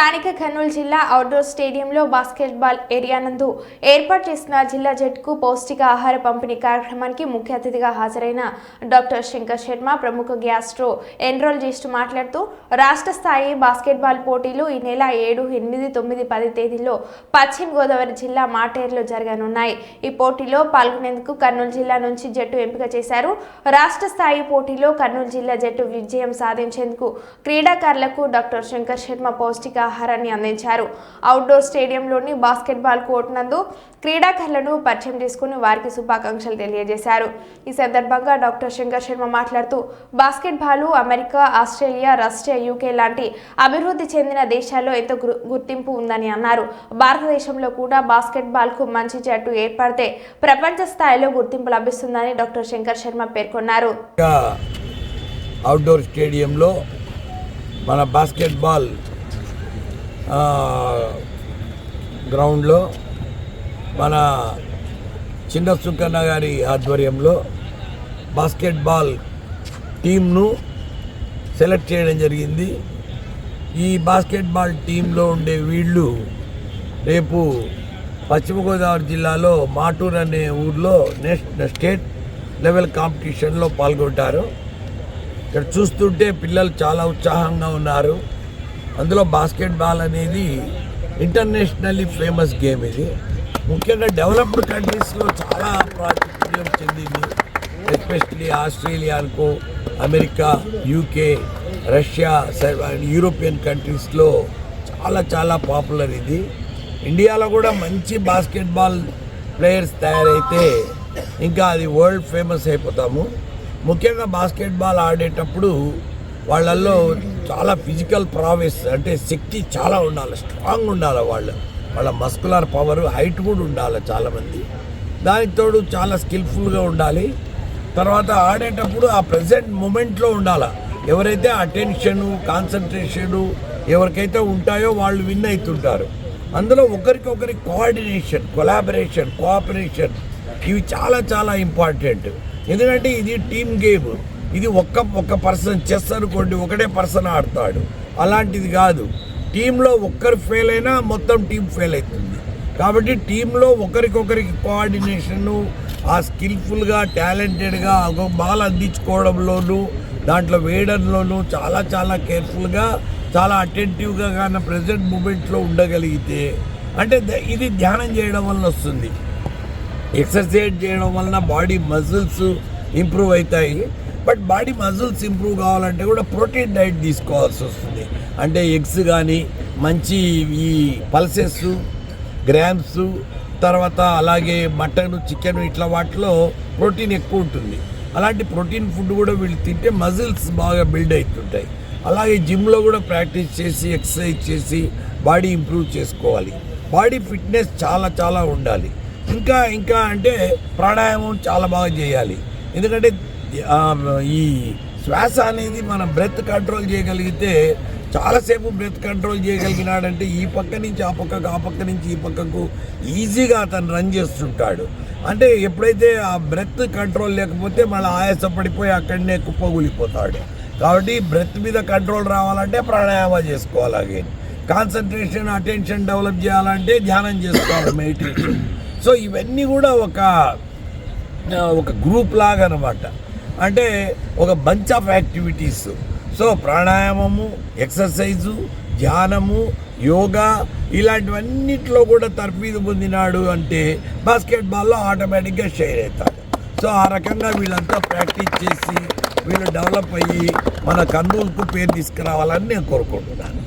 స్థానిక కర్నూలు జిల్లా అవుట్డోర్ స్టేడియంలో బాస్కెట్బాల్ ఏరియా నందు ఏర్పాటు చేసిన జిల్లా జట్టుకు పౌష్టిక ఆహార పంపిణీ కార్యక్రమానికి ముఖ్య అతిథిగా హాజరైన డాక్టర్ శంకర్ శర్మ ప్రముఖ గ్యాస్ట్రో ఎన్రోలజిస్ట్ మాట్లాడుతూ రాష్ట్ర స్థాయి బాస్కెట్బాల్ పోటీలు ఈ నెల ఏడు ఎనిమిది తొమ్మిది పది తేదీల్లో పశ్చిమ గోదావరి జిల్లా మాటేరులో జరగనున్నాయి. ఈ పోటీలో పాల్గొనేందుకు కర్నూలు జిల్లా నుంచి జట్టు ఎంపిక చేశారు. రాష్ట్ర స్థాయి పోటీలో కర్నూలు జిల్లా జట్టు విజయం సాధించేందుకు క్రీడాకారులకు డాక్టర్ శంకర్ శర్మ ఆహారాన్ని అందించారు. అవుట్డోర్ స్టేడియంలోని బాస్కెట్బాల్ కోర్ట్ నందు క్రీడాకారులను పరిచయం చేసుకుని వారికి శుభాకాంక్షలు తెలియజేశారు. ఈ సందర్భంగా డాక్టర్ శంకర్ శర్మ మాట్లాడుతూ basketball America Australia Russia UK లాంటి అభివృద్ధి చెందిన దేశాల్లో ఎంతో గుర్తింపు ఉందని అన్నారు. భారతదేశంలో కూడా బాస్కెట్బాల్కు మంచి జట్టు ఏర్పడితే ప్రపంచ స్థాయిలో గుర్తింపు లభిస్తుందని డాక్టర్ శంకర్ శర్మ పేర్కొన్నారు. అవుట్డోర్ స్టేడియంలో మన బాస్కెట్బాల్ గ్రౌండ్లో మన చిన్న సుకన్న గారి ఆధ్వర్యంలో బాస్కెట్బాల్ టీంను సెలెక్ట్ చేయడం జరిగింది. ఈ బాస్కెట్బాల్ టీంలో ఉండే వీళ్ళు రేపు పశ్చిమ గోదావరి జిల్లాలో మాటూర్ అనే ఊర్లో నేషనల్ స్టేట్ లెవెల్ కాంపిటీషన్లో పాల్గొంటారు. ఇక్కడ చూస్తుంటే పిల్లలు చాలా ఉత్సాహంగా ఉన్నారు. అందులో బాస్కెట్బాల్ అనేది ఇంటర్నేషనల్లీ ఫేమస్ గేమ్ ఇది. ముఖ్యంగా డెవలప్డ్ కంట్రీస్లో చాలా ప్రాచుర్యం చెందింది. ఎస్పెషలీ ఆస్ట్రేలియా అనుకో అమెరికా యూకే రష్యా యూరోపియన్ కంట్రీస్లో చాలా చాలా పాపులర్ ఇది. ఇండియాలో కూడా మంచి బాస్కెట్బాల్ ప్లేయర్స్ తయారైతే ఇంకా అది వరల్డ్ ఫేమస్ అయిపోతాము. ముఖ్యంగా బాస్కెట్బాల్ ఆడేటప్పుడు వాళ్ళల్లో చాలా ఫిజికల్ ప్రావెస్ అంటే శక్తి చాలా ఉండాలి స్ట్రాంగ్ ఉండాలి వాళ్ళు. వాళ్ళ మస్కులర్ పవర్ హైట్ కూడా ఉండాలి చాలామంది. దానికి తోడు చాలా స్కిల్ఫుల్గా ఉండాలి. తర్వాత ఆడేటప్పుడు ఆ ప్రజెంట్ మూమెంట్లో ఉండాలి. ఎవరైతే అటెన్షను కాన్సన్ట్రేషను ఎవరికైతే ఉంటాయో వాళ్ళు విన్ అవుతుంటారు. అందులో ఒకరికొకరి కోఆర్డినేషన్ కొలాబరేషన్ కోఆపరేషన్ ఇవి చాలా చాలా ఇంపార్టెంట్ ఎందుకంటే ఇది టీమ్ గేమ్ ఇది ఒక్క ఒక్క పర్సన్ చెస్ అనుకోండి ఒకటే పర్సన్ ఆడతాడు. అలాంటిది కాదు. టీంలో ఒక్కరు ఫెయిల్ అయినా మొత్తం టీం ఫెయిల్ అవుతుంది. కాబట్టి టీంలో ఒకరికొకరికి కోఆర్డినేషను ఆ స్కిల్ఫుల్గా టాలెంటెడ్గా ఒక బాల్ అందించుకోవడంలోనూ దాంట్లో వేయడంలోనూ చాలా చాలా కేర్ఫుల్గా చాలా అటెంటివ్గా కానీ ప్రజెంట్ మూమెంట్లో ఉండగలిగితే అంటే ఇది ధ్యానం చేయడం వల్ల వస్తుంది. ఎక్సర్సైజ్ చేయడం వలన బాడీ మజిల్స్ ఇంప్రూవ్ అవుతాయి. బట్ బాడీ మజిల్స్ ఇంప్రూవ్ కావాలంటే కూడా ప్రోటీన్ డైట్ తీసుకోవాల్సి వస్తుంది. అంటే ఎగ్స్ కానీ మంచి ఈ పల్సెస్ గ్రామ్స్ తర్వాత అలాగే మటన్ చికెన్ ఇట్లా వాటిలో ప్రోటీన్ ఎక్కువ ఉంటుంది. అలాంటి ప్రోటీన్ ఫుడ్ కూడా వీళ్ళు తింటే మజిల్స్ బాగా బిల్డ్ అవుతుంటాయి. అలాగే జిమ్లో కూడా ప్రాక్టీస్ చేసి ఎక్సర్సైజ్ చేసి బాడీ ఇంప్రూవ్ చేసుకోవాలి. బాడీ ఫిట్నెస్ చాలా చాలా ఉండాలి. ఇంకా ఇంకా అంటే ప్రాణాయామం చాలా బాగా చేయాలి. ఎందుకంటే ఈ శ్వాస అనేది మనం బ్రెత్ కంట్రోల్ చేయగలిగితే చాలాసేపు బ్రెత్ కంట్రోల్ చేయగలిగినాడంటే ఈ పక్క నుంచి ఆ పక్కకు ఆ పక్క నుంచి ఈ పక్కకు ఈజీగా అతను రన్ చేస్తుంటాడు. అంటే ఎప్పుడైతే ఆ బ్రెత్ కంట్రోల్ లేకపోతే మళ్ళీ ఆయాస పడిపోయి అక్కడనే కుప్పగూలిపోతాడు కాబట్టి బ్రెత్ మీద కంట్రోల్ రావాలంటే ప్రాణాయామ చేసుకోవాలి అలాగే. కాన్సన్ట్రేషన్ అటెన్షన్ డెవలప్ చేయాలంటే ధ్యానం చేసుకోవాలి మెడిటేషన్. సో ఇవన్నీ కూడా ఒక ఒక గ్రూప్ లాగా అనమాట అంటే ఒక బంచ్ ఆఫ్ యాక్టివిటీస్ సో ప్రాణాయామము ఎక్సర్సైజు ధ్యానము యోగా ఇలాంటివన్నిట్లో కూడా తర్ఫీదు పొందినాడు అంటే బాస్కెట్బాల్లో ఆటోమేటిక్గా షైర్ అవుతాడు. సో ఆ రకంగా వీళ్ళంతా ప్రాక్టీస్ చేసి వీళ్ళు డెవలప్ అయ్యి మన కర్నూలుకు పేరు తీసుకురావాలని నేను కోరుకుంటున్నాను.